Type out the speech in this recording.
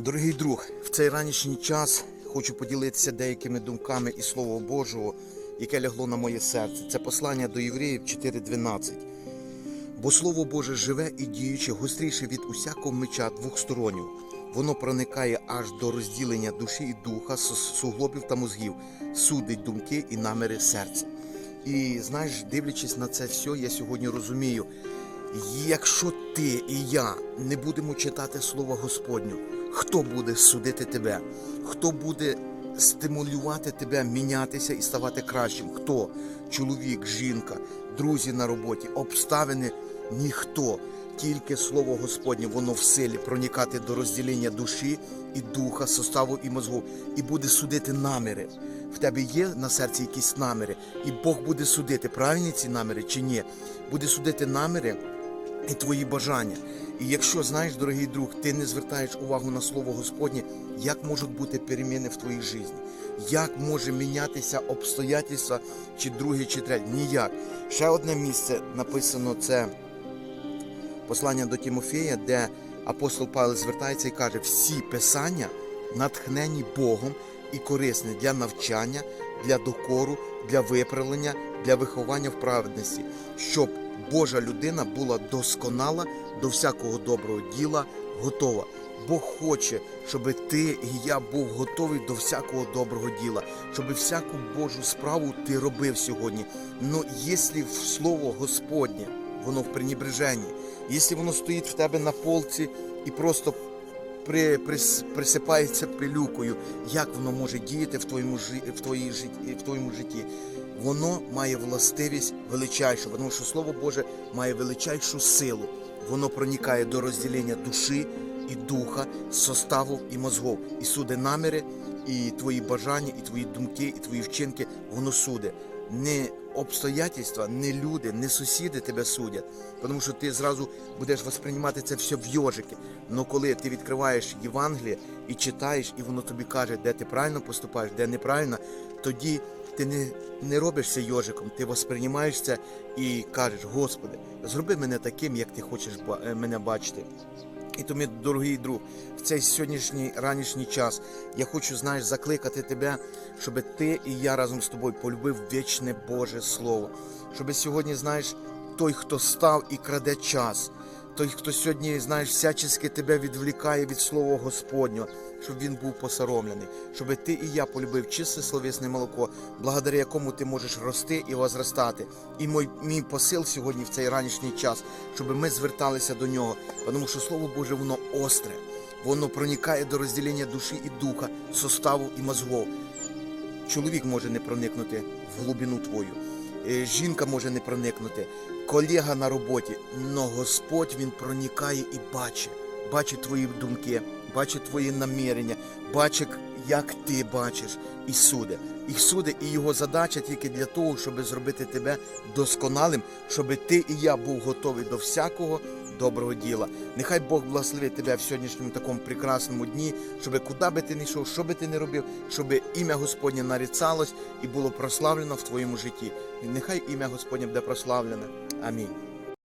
Дорогий друг, в цей ранішній час хочу поділитися деякими думками із Слова Божого, яке лягло на моє серце. Це послання до Євреїв 4.12. Бо Слово Боже живе і діюче, гостріше від усякого меча двохстороннього. Воно проникає аж до розділення душі і духа, суглобів та мозгів, судить думки і наміри серця. І знаєш, дивлячись на це все, я сьогодні розумію, Якщо ти і я не будемо читати Слово Господню, хто буде судити тебе? Хто буде стимулювати тебе мінятися і ставати кращим? Хто? Чоловік, жінка, друзі на роботі, обставини? Ніхто. Тільки Слово Господнє, воно в силі проникати до розділення душі і духа, составу і мозгу, і буде судити наміри. В тебе є на серці якісь наміри, і Бог буде судити, правильні ці наміри чи ні. Буде судити наміри і твої бажання. І якщо знаєш, дорогий друг, ти не звертаєш увагу на слово Господнє, як можуть бути переміни в твоїй житті? Як може мінятися обстоятельства, чи друге, чи третє? Ніяк. Ще одне місце написано це послання до Тимофея, де апостол Павло звертається і каже: всі писання натхнені Богом і корисні для навчання, для докору, для виправлення, для виховання в праведності, щоб Божа людина була досконала до всякого доброго діла, готова. Бог хоче, щоб ти і я був готовий до всякого доброго діла, щоб всяку Божу справу ти робив сьогодні. Ну, якщо в слово Господнє, воно в пренебреженні, якщо воно стоїть в тебе на полці і просто при, прис- присипається пилюкою, як воно може діяти в твоєму в твоїй в твоєму житті. Воно має властивість величайшу, тому що Слово Боже має величайшу силу. Воно проникає до розділення душі і духа, составу і мозгов, і суде наміри, і твої бажання, і твої думки, і твої вчинки. Воно суде. Не обстоятельства, не люди, не сусіди тебе судять, тому що ти зразу будеш восприймати це все в йожики. Но коли ти відкриваєш Євангеліє і читаєш, і воно тобі каже, де ти правильно поступаєш, де неправильно, тоді ти не, не робишся йожиком, ти восприймаєш це і кажеш, Господи, зроби мене таким, як ти хочеш е, мене бачити. І тому, дорогий друг, в цей сьогоднішній ранішній час я хочу, знаєш, закликати тебе, щоб ти і я разом з тобою полюбив вічне Боже Слово. Щоб сьогодні, знаєш, той, хто став і краде час, той, хто сьогодні, знаєш, всячески тебе відвлікає від Слова Господнього, щоб він був посоромлений, щоб ти і я полюбив чисте словесне молоко, благодаря якому ти можеш рости і возростати. І мій, мій посил сьогодні в цей ранішній час, щоб ми зверталися до нього, тому що Слово Боже, воно остре, воно проникає до розділення душі і духа, составу і мозгов. Чоловік може не проникнути в глибину твою, жінка може не проникнути, колега на роботі, но Господь він проникає і бачить, бачить твої думки, бачить твої намірення, бачить, як ти бачиш, і суде. І суде, і його задача тільки для того, щоб зробити тебе досконалим, щоб ти і я був готовий до всякого доброго діла. Нехай Бог благословить тебе в сьогоднішньому такому прекрасному дні, щоб куди би ти не йшов, що би ти не робив, щоб ім'я Господнє наріцалось і було прославлено в твоєму житті. Нехай ім'я Господнє буде прославлене. Амінь.